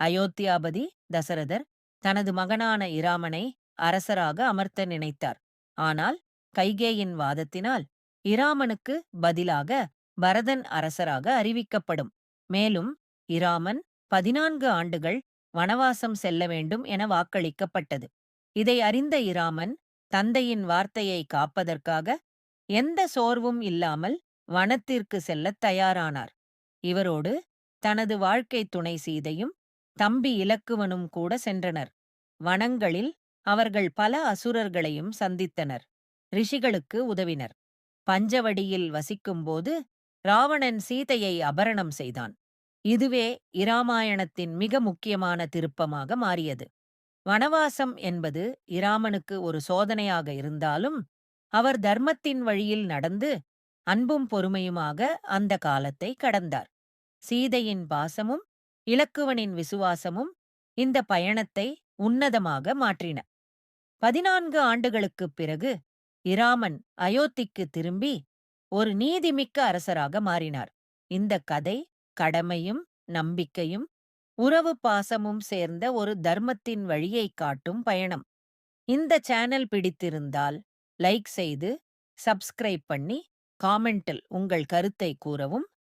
அயோத்தியாபதி தசரதர் தனது மகனான இராமனை அரசராக அமர்த்த நினைத்தார். ஆனால் கைகேயின் வாதத்தினால் இராமனுக்கு பதிலாக பரதன் அரசராக அறிவிக்கப்படும். மேலும் இராமன் பதினான்கு ஆண்டுகள் வனவாசம் செல்ல வேண்டும் என வாக்களிக்கப்பட்டது. இதை அறிந்த இராமன் தந்தையின் வார்த்தையை காப்பதற்காக எந்த சோர்வும் இல்லாமல் வனத்திற்கு செல்லத் தயாரானார். இவரோடு தனது வாழ்க்கை துணை சீதையும் தம்பி இலக்குவனும் கூட சென்றனர். வனங்களில் அவர்கள் பல அசுரர்களையும் சந்தித்தனர். ரிஷிகளுக்கு உதவினர். பஞ்சவடியில் வசிக்கும்போது ராவணன் சீதையை அபரணம் செய்தான். இதுவே இராமாயணத்தின் மிக முக்கியமான திருப்பமாக மாறியது. வனவாசம் என்பது இராமனுக்கு ஒரு சோதனையாக இருந்தாலும் அவர் தர்மத்தின் வழியில் நடந்து அன்பும் பொறுமையுமாக அந்த காலத்தை கடந்தார். சீதையின் பாசமும் இலக்குவனின் விசுவாசமும் இந்த பயணத்தை உன்னதமாக மாற்றின. பதினான்கு ஆண்டுகளுக்குப் பிறகு இராமன் அயோத்திக்கு திரும்பி ஒரு நீதிமிக்க அரசராக மாறினார். இந்த கதை கடமையும் நம்பிக்கையும் உறவு பாசமும் சேர்ந்த ஒரு தர்மத்தின் வழியைக் காட்டும் பயணம். இந்த சேனல் பிடித்திருந்தால் லைக் செய்து சப்ஸ்கிரைப் பண்ணி காமெண்டில் உங்கள் கருத்தை கூறவும்